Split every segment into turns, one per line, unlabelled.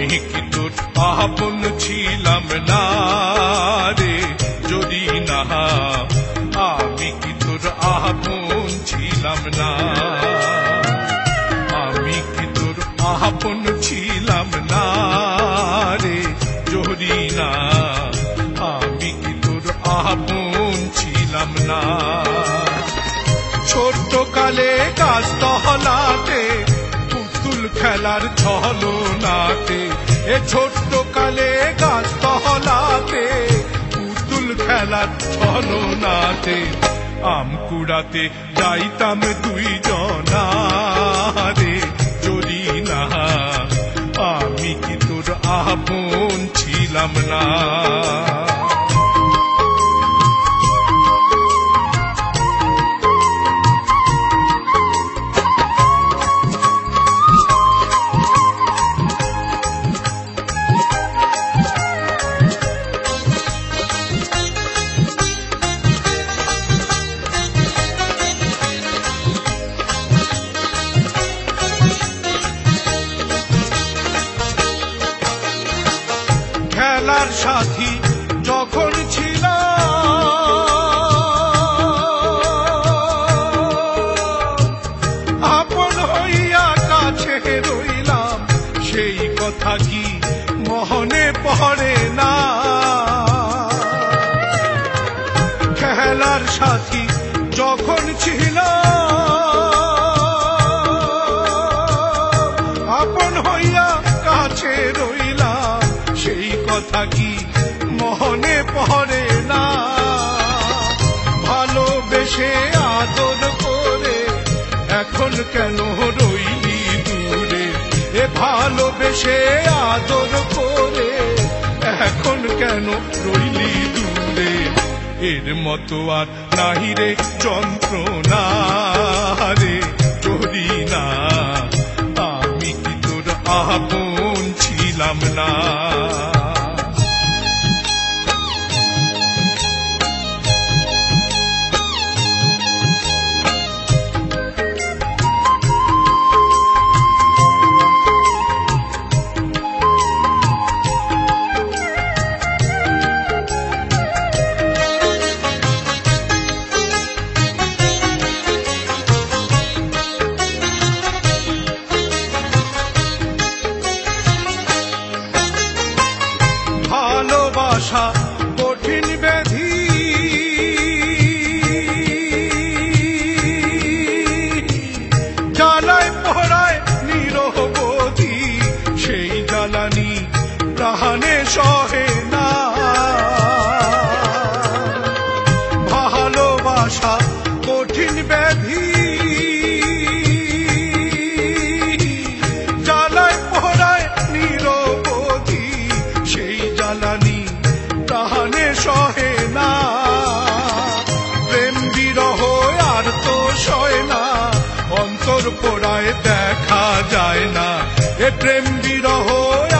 আমি কি তোর আপন ছিলাম না রে যদি না আমি কি তোর আপন ছিলাম না আমি কি তোর আপন ছিলাম না রে যদি না আমি কি তোর আপন ছিলাম না ছোট্ট কালে গাছ তহলাতে পুতুল খেলার ছলো নাতে, এ ছোট্ট কালে গাছ তহলাতে, পুতুল খেলার ছলো নাতে, আম কুড়াতে যাইতাম দুই জনারে যদি না, আমি কি তোর আপন ছিলাম না? খেলার সাথী যখন ছিল। আপন হইয়া কাছে রইলাম, সেই কথা কি মহনে পড়ে না? খেলার সাথী যখন ছিল কথা কি মহনে পড়ে না? ভালোবেসে আদর করে এখন কেন রইলি দূরে? এ ভালোবেসে আদর করে এখন কেন রইলি দূরে? এর মতো আর নাহি রে যন্ত্রণা রে যদি না। আমি কি তোর আপন ছিলাম না? ভালোবাসা প্রেম বিরহ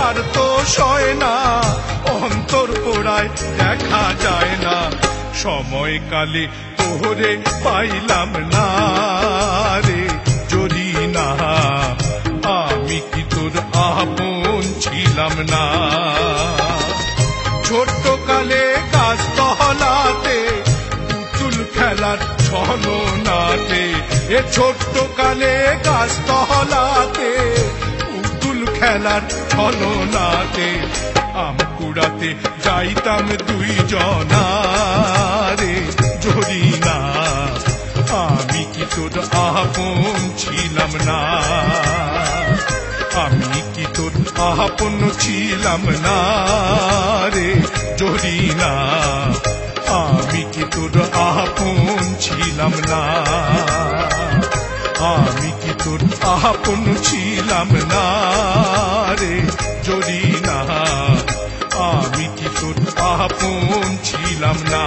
আর তো সয় না, অন্তর পোড়ায় দেখা যায় না। সময়কালে তোরে পাইলাম না রে, যদি না, আমি কি তোর আপন ছিলাম না? ছোট্ট কালে গাছ তহলাতে, পুতুল খেলার ছলো নাতে এ ছোট্ট কালে গাছ তহলাতে পুতুল খেলার ছলো নাতে আম কুড়াতে যাইতাম দুই জনারে যদি না, আমি কি তোর আপন ছিলাম না? আমি কি তোর আপন ছিলাম না রে? যদি না, আমি কি তোর আপন ছিলাম না? আমি কি তোর আপন ছিলাম না রে যদি না আমি কি তোর আপন ছিলাম না।